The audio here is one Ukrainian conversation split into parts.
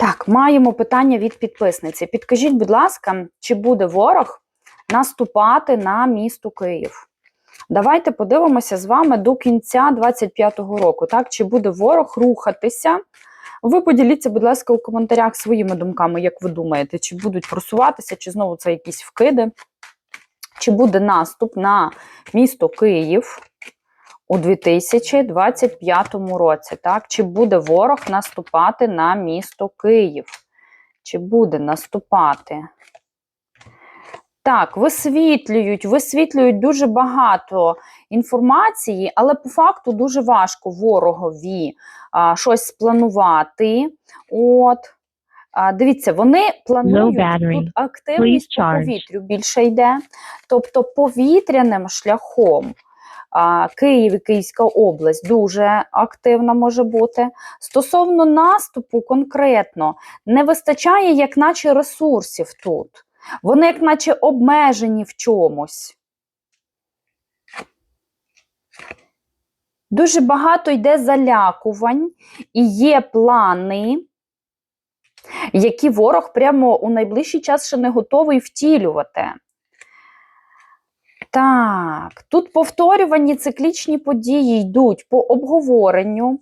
Так, маємо питання від підписниці. Підкажіть, будь ласка, чи буде ворог наступати на місто Київ? Давайте подивимося з вами до кінця 25-го року. Так, чи буде ворог рухатися? Ви поділіться, будь ласка, у коментарях своїми думками, як ви думаєте, чи будуть просуватися, чи знову це якісь вкиди, чи буде наступ на місто Київ у 2025 році? Так? Чи буде ворог наступати на місто Київ? Чи буде наступати? Так, висвітлюють, висвітлюють дуже багато інформації, але по факту дуже важко ворогові а, щось спланувати. От. А, дивіться, вони планують тут активність по повітрю більше йде. Тобто повітряним шляхом Київ і Київська область дуже активна може бути. Стосовно наступу конкретно, не вистачає, як наче ресурсів тут. Вони, як наче, обмежені в чомусь. Дуже багато йде залякувань і є плани, які ворог прямо у найближчий час ще не готовий втілювати. Так, тут повторювані циклічні події йдуть по обговоренню.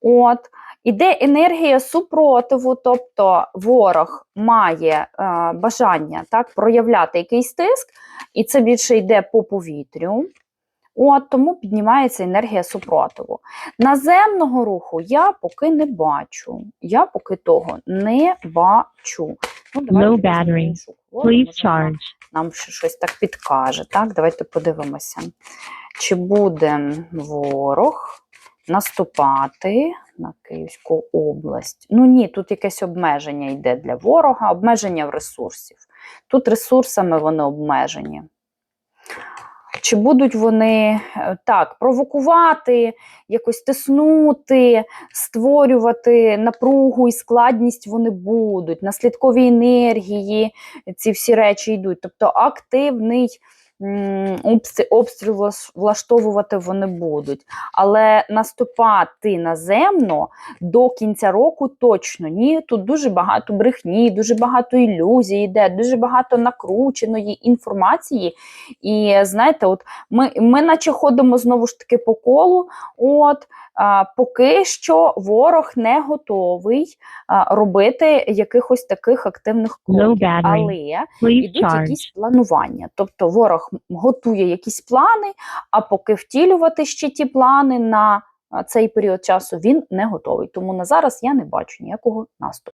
От, іде енергія супротиву, тобто ворог має е, бажання так, проявляти якийсь тиск, і це більше йде по повітрю. От, тому піднімається енергія супротиву. Наземного руху я поки не бачу. Я поки того не бачу. Ну, давайте Low Please charge. нам щось так підкаже. Так, давайте подивимося, чи буде ворог наступати на Київську область. Ну ні, тут якесь обмеження йде для ворога, обмеження в ресурсів. Тут ресурсами вони обмежені. Чи будуть вони е, так провокувати, якось тиснути, створювати напругу і складність вони будуть, наслідкові енергії, ці всі речі йдуть. Тобто активний обстріл, влаштовувати вони будуть. Але наступати наземно до кінця року точно ні. Тут дуже багато брехні, дуже багато ілюзій йде, дуже багато накрученої інформації. І знаєте, от ми, ми наче ходимо знову ж таки по колу. От поки що ворог не готовий робити якихось таких активних кроків. Але йдуть якісь планування. Тобто ворог готує якісь плани, а поки втілювати ще ті плани на цей період часу він не готовий. Тому на зараз я не бачу ніякого наступу.